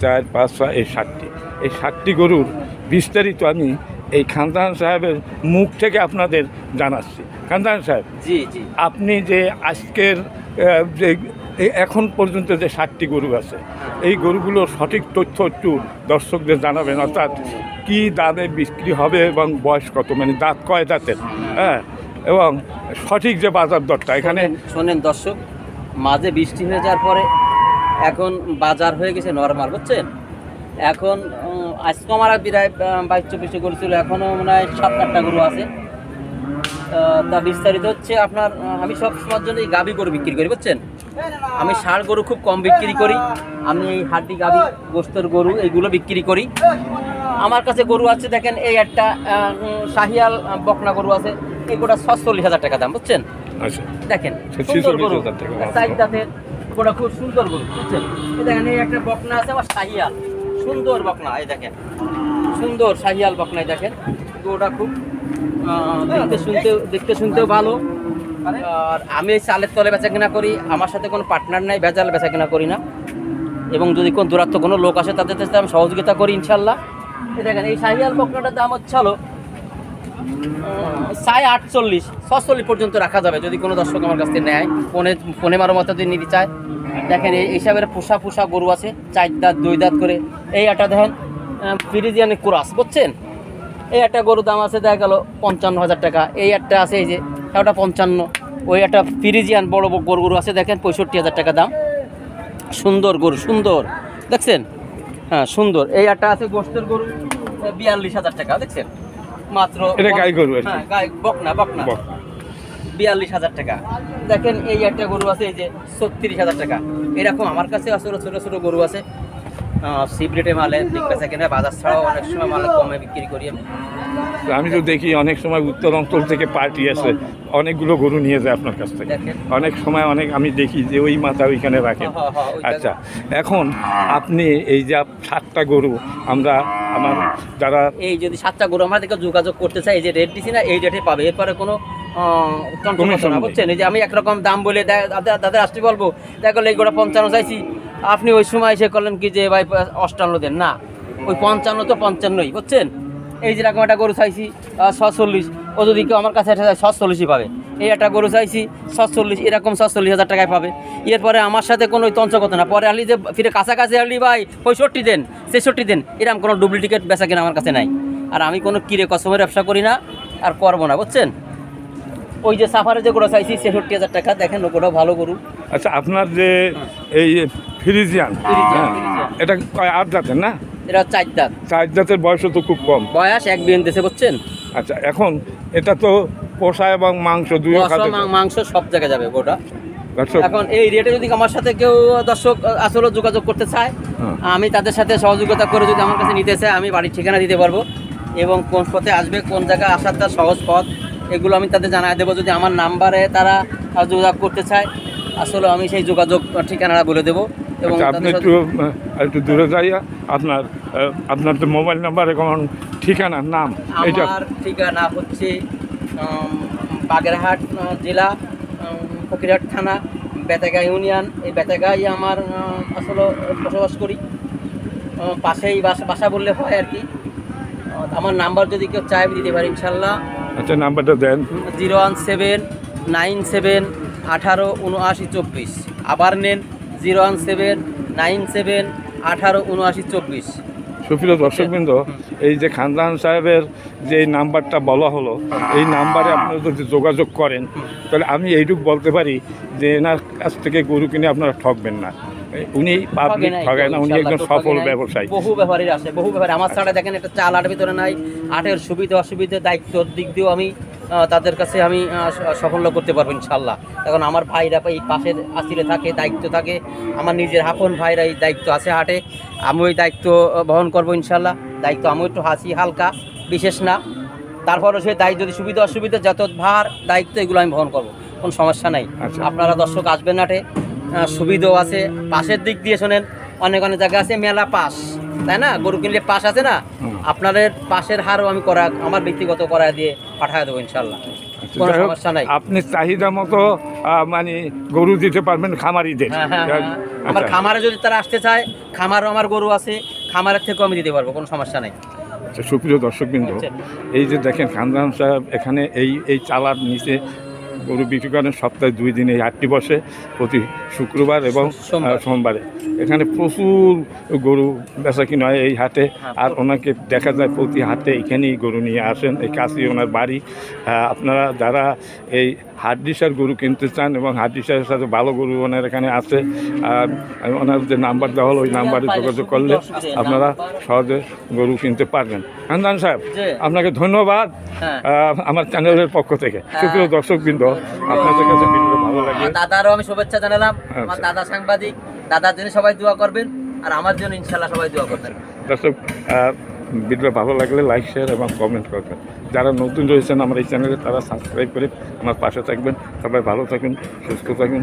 চার পাঁচ ছয় এই ষাটটি এই ষাটটি গরুর বিস্তারিত আমি এই খানদান সাহেবের মুখ থেকে আপনাদের জানাচ্ছি। খানদান সাহেব জি জি। আপনি যে আজকের যে এখন পর্যন্ত যে ষাটটি গরু আছে এই গরুগুলোর সঠিক তথ্য একটু দর্শকদের জানাবেন অর্থাৎ কী দামে বিক্রি হবে এবং বয়স কত? মানে দাঁত কয় দাঁতের? হ্যাঁ এবং সঠিক যে বাজার দরটা এখানে শোনেন- শোনেন দর্শক মাঝে বৃষ্টি হয়ে যাওয়ার পরে এখন বাজার হয়ে গেছে নর্মাল বুঝছেন? এখন আজকে আমার বিরায় বাইশ চব্বিশে গরু ছিল এখনও মনে হয় সাত আটটা গরু আছে। তা বিস্তারিত হচ্ছে আপনার আমি সব সময়ের জন্য এই গাভি গরু বিক্রি করি বুঝছেন? আমি ষাঁড় গরু খুব কম বিক্রি করি আমি এই হাড্ডি গাভি গোস্তের গরু এইগুলো বিক্রি করি। আমার কাছে গরু আছে দেখেন এই একটা শাহিয়াল বকনা গরু আছে এই গোটা ছচল্লিশ হাজার টাকা দাম বুঝছেন? আচ্ছা। দেখেন সে সুন্দর গরু। হাজার চার দাঁতের ওটা খুব সুন্দর গরু বুঝছেন? এই দেখেন এই একটা বকনা আছে আমার শাহিয়াল। সুন্দর বকনা এই দেখেন। সুন্দর শাহিয়াল বকনা এই দেখেন। ওটা খুব দেখতে শুনতে দেখতে শুনতেও ভালো। আর। আমি এই চালের তলে বেচা কেনা করি আমার সাথে কোনো পার্টনার নাই ভেজাল বেচা কেনা করি না। এবং যদি কোন দূরাত্ম কোনো লোক আসে তাদের সাথে আমি সহযোগিতা করি ইনশাল্লাহ। এই দেখেন এই শাহিয়াল বকনাটার দাম হচ্ছে হলো সাড়ে আটচল্লিশ, ছচল্লিশ পর্যন্ত রাখা যাবে যদি কোনো দর্শক আমার কাছ থেকে নেয়। ফোনে ফোনে মারো মতো যদি নিতে চায়। দেখেন এই হিসাবের পোষা পোষা গরু আছে, চার দাঁত, দুই দাঁত করে। এই একটা দেখেন ফিরিজিয়ানি কুরাস, বুঝছেন? এই একটা গরুর দাম আছে, দেখা গেল পঞ্চান্ন হাজার টাকা। এই একটা আছে, এই যে ওটা পঞ্চান্ন। ওই একটা ফিরিজিয়ান বড় বড় গরু গরু আছে, দেখেন, পঁয়ষট্টি হাজার টাকা দাম। সুন্দর গরু, সুন্দর। দেখছেন? হ্যাঁ সুন্দর। এই একটা আছে গোষ্ঠের গরু, বিয়াল্লিশ হাজার টাকা, দেখছেন? মাত্র এটা গাই গরু আর হ্যাঁ গাই বকনা বকনা। বিয়াল্লিশ হাজার টাকা। দেখেন এই একটা গরু আছে এই যে ছত্রিশ হাজার টাকা। এরকম আমার কাছে আসলে ছোট ছোট গরু আছে। সিপ্রেটে মালে ঠিক বেচা কেনা বাজার ছাড়াও অনেক সময় মালে কমে বিক্রি করি। আমি তো দেখি অনেক সময় উত্তর অঞ্চল থেকে পার্টি আসে অনেকগুলো গরু নিয়ে যায় আপনার কাছ থেকে। অনেক সময় অনেক আমি দেখি যে ওই মাথা ওইখানে রাখেন হ্যাঁ, হ্যাঁ, ওইটা- আচ্ছা এখন আপনি এই যে সাতটা গরু আমরা আমার যারা এই যদি সাতটা গরু আমার থেকে যোগাযোগ করতে চাই এই যে রেট দিছি না এই রেটে পাবে। এরপরে কোনো। বুঝছেন? এই যে আমি একরকম দাম বলে দাদা আসতে বলব দেখো এই গোটা পঞ্চান্ন চাইছি। আপনি ওই সময় এসে করলেন কি যে ভাই, অষ্টান্ন দেন। না, ওই পঞ্চান্ন তো পঞ্চান্নই, বুঝছেন? এই যে রকম একটা গরু চাইছি ছচল্লিশ। ও যদি কেউ আমার কাছে ছচল্লিশই পাবে। এই একটা গরু চাইছি, ছচল্লিশ, এরকম ছচল্লিশ হাজার টাকায় পাবে। এরপরে আমার সাথে কোনো তঞ্চকতা না। পরে আলি যে ফিরে কাছাকাছি আলি ভাই, পঁয়ষট্টি দেন, ছেষট্টি দেন এরকম কোনো ডুপ্লিকেট বেচা কিনা আমার কাছে নাই। আর আমি কোনো কিরে কসমের ব্যবসা করি না, আর করব না, বুঝছেন? ওই যে সাফারে যে গরু চাইছি, ছেষট্টি হাজার টাকা। দেখেন ওটা ভালো গরু। আচ্ছা আপনার যে এই ফ্রিজিয়ান। ফ্রিজিয়ান, হ্যাঁ, এটা কয় আট জাতের না? এটা চার দাঁত চার জাতের বয়সও তো খুব কম। বয়স এক বিয়েন দেশে বুঝছেন? আচ্ছা এখন এটা তো পোষা এবং মাংস মশলা, মাংস সব জায়গায় যাবে গোটা। এখন এই রেটে যদি আমার সাথে কেউ দর্শক আসলে যোগাযোগ করতে চায় হ্যাঁ। আমি তাদের সাথে সহযোগিতা করে যদি আমার কাছে নিতে চায় আমি বাড়ির ঠিকানা দিতে পারব। এবং কোন পথে আসবে কোন জায়গায় আসার তার সহজ পথ এগুলো আমি তাদের জানাই দেবো। যদি আমার নাম্বারে তারা যোগাযোগ করতে চায় আসলে আমি সেই যোগাযোগ ঠিকানাটা বলে দেবো। এবং আচ্ছা আপনি একটু একটু দূরে যাইয়া আপনার আপনার তো মোবাইল নাম্বার এবং ঠিকানা নাম এটা ঠিকানা হচ্ছে বাগেরহাট জেলা ফকিরহাট থানা বেতাগা ইউনিয়ন। এই বেতাগাই আমার আসলে বসবাস করি। পাশেই বাসা বাসা বললে হয় আর কি। আমার নাম্বার যদি কেউ চায় দিতে পারি ইনশাল্লাহ। আচ্ছা নাম্বারটা দেন। Zero one seven nine seven আঠারো উনআশি চব্বিশ। আবার নেন zero one seven nine seven আঠারো উনআশি চব্বিশ। সুপ্রিয় দর্শকবৃন্দ এই যে খানদান সাহেবের যে এই নাম্বারটা বলা হলো এই নাম্বারে আপনারা যদি যোগাযোগ করেন তাহলে আমি এইটুকু বলতে পারি যে এনার কাছ থেকে গরু কিনে আপনারা ঠকবেন না। উনি পাবলিক ঠগায় না উনি একজন সফল ব্যবসায়ী। বহু ব্যাপারীর আসে বহু ব্যাপারে আমার ছাড়া দেখেন একটা চাল আটের ভিতরে নাই আটের সুবিধা অসুবিধা দায়িত্বর দিক দিয়েও আমি তাদের কাছে আমি আহ, স- সাফল্য করতে পারব ইনশাল্লাহ। এখন আমার ভাইরা এই পাশের আসিলে থাকে দায়িত্ব থাকে। আমার নিজের হাফন ভাইরা এই দায়িত্ব আছে হাটে আমি ওই দায়িত্ব বহন করব ইনশাল্লাহ। দায়িত্ব আমি একটু হাসি হালকা বিশেষ না। তারপরে সে দায়িত্ব যদি সুবিধা অসুবিধা যত ভার দায়িত্ব এগুলো আমি বহন করব। কোনো সমস্যা নাই। আচ্ছা। আপনারা দর্শক আসবেন নাটে আহ, সুবিধাও আছে। পাশের দিক দিয়ে শোনেন অনেক অনেক জায়গা আছে মেলা পাস তাই না? গরু কিনলে পাস আছে না। আপনাদের পাশের হারও আমি করা আমার ব্যক্তিগত করা দিয়ে পাঠায় দেবো ইনশাল্লাহ কোনো সমস্যা নাই। আপনি চাহিদা মতো মানে গরু দিতে পারবেন খামারিদের হ্যাঁ হ্যাঁ হ্যাঁ। আমার আচ্ছা, খামারে যদি তারা আসতে চায় খামারও আমার গরু আছে খামারের থেকেও আমি দিতে পারব কোনো সমস্যা নাই। আচ্ছা, সুপ্রিয় দর্শকবৃন্দ আচ্ছা। এই যে দেখেন খানদান সাহেব এখানে এই এই চালার নিচে গরু বিক্রি করেন সপ্তাহে দুই দিনে এই হাটটি বসে প্রতি শুক্রবার এবং সোমবারে। এখানে প্রচুর গরু বেচা কিনা হয় এই হাটে। হ্যাঁ, আর ওনাকে দেখা যায় প্রতি হাটে এখানেই গরু নিয়ে আসেন। এই কাছেই ওনার বাড়ি। আপনারা যারা এই হাড্ডিসার গরু কিনতে চান এবং হাড্ডিসারের সাথে ভালো গরু ওনার এখানে আছে আর ওনার যে নাম্বার দেওয়া হলো ওই নাম্বারে যোগাযোগ করলে আপনারা সহজে গরু কিনতে পারবেন। খানদান সাহেব আপনাকে ধন্যবাদ হ্যাঁ। আমার চ্যানেলের পক্ষ থেকে। সুপ্রিয় দর্শকবৃন্দ আপনাদের কাছে ভিডিও ভালো লাগে। দাদারও আমি শুভেচ্ছা জানালাম। আমার আচ্ছা। দাদা সাংবাদিক। দাদার জন্য সবাই দোয়া করবেন। আর আমার জন্য ইনশাল্লাহ সবাই দোয়া করবেন। দর্শক ভিডিও ভালো লাগলে লাইক শেয়ার এবং কমেন্ট করবেন। যারা নতুন রয়েছেন আমার এই চ্যানেলে তারা সাবস্ক্রাইব করে আমার পাশে থাকবেন। সবাই ভালো থাকুন সুস্থ থাকুন।